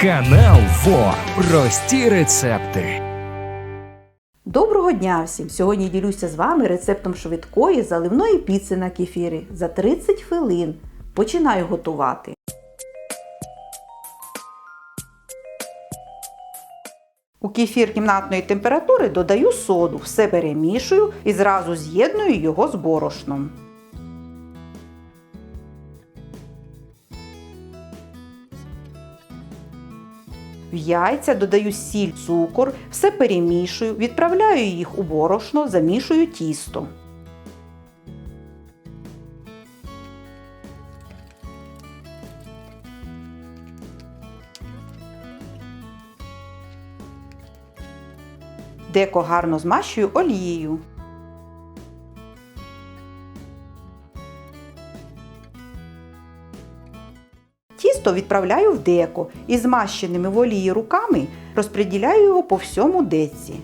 Канал ФО. Прості рецепти. Доброго дня всім! Сьогодні ділюся з вами рецептом швидкої заливної піци на кефірі за 30 хвилин. Починаю готувати. У кефір кімнатної температури додаю соду, все перемішую і зразу з'єдную його з борошном. В яйця додаю сіль, цукор, все перемішую, відправляю їх у борошно, замішую тісто. Деко гарно змащую олією. Тісто відправляю в деко і змащеними в олії руками розподіляю його по всьому деці.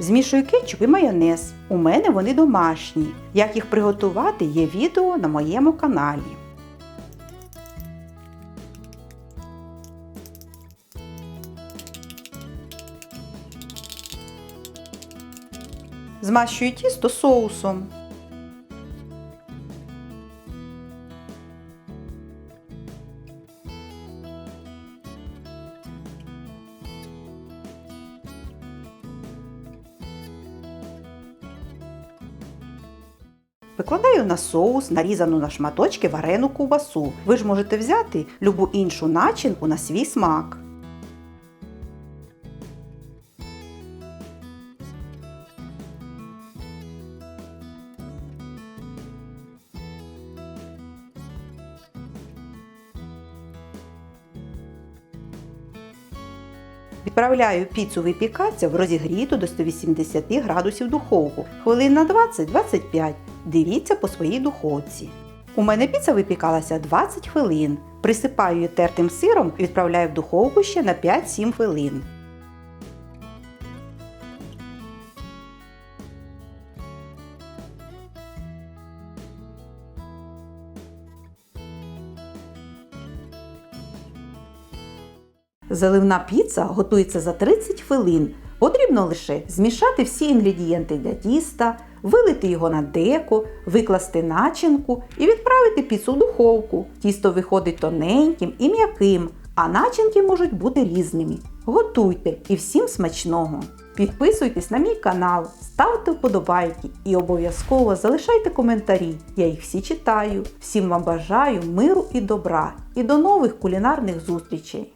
Змішую кетчуп і майонез. У мене вони домашні. Як їх приготувати, є відео на моєму каналі. Змащую тісто соусом. Викладаю на соус, нарізану на шматочки варену ковбасу. Ви ж можете взяти любу іншу начинку на свій смак. Відправляю піцу випікатися в розігріту до 180 градусів духовку. Хвилин на 20-25. Дивіться по своїй духовці. У мене піца випікалася 20 хвилин. Присипаю її тертим сиром і відправляю в духовку ще на 5-7 хвилин. Заливна піца готується за 30 хвилин. Потрібно лише змішати всі інгредієнти для тіста, вилити його на деко, викласти начинку і відправити піцу в духовку. Тісто виходить тоненьким і м'яким, а начинки можуть бути різними. Готуйте і всім смачного! Підписуйтесь на мій канал, ставте вподобайки і обов'язково залишайте коментарі. Я їх всі читаю. Всім вам бажаю миру і добра і до нових кулінарних зустрічей!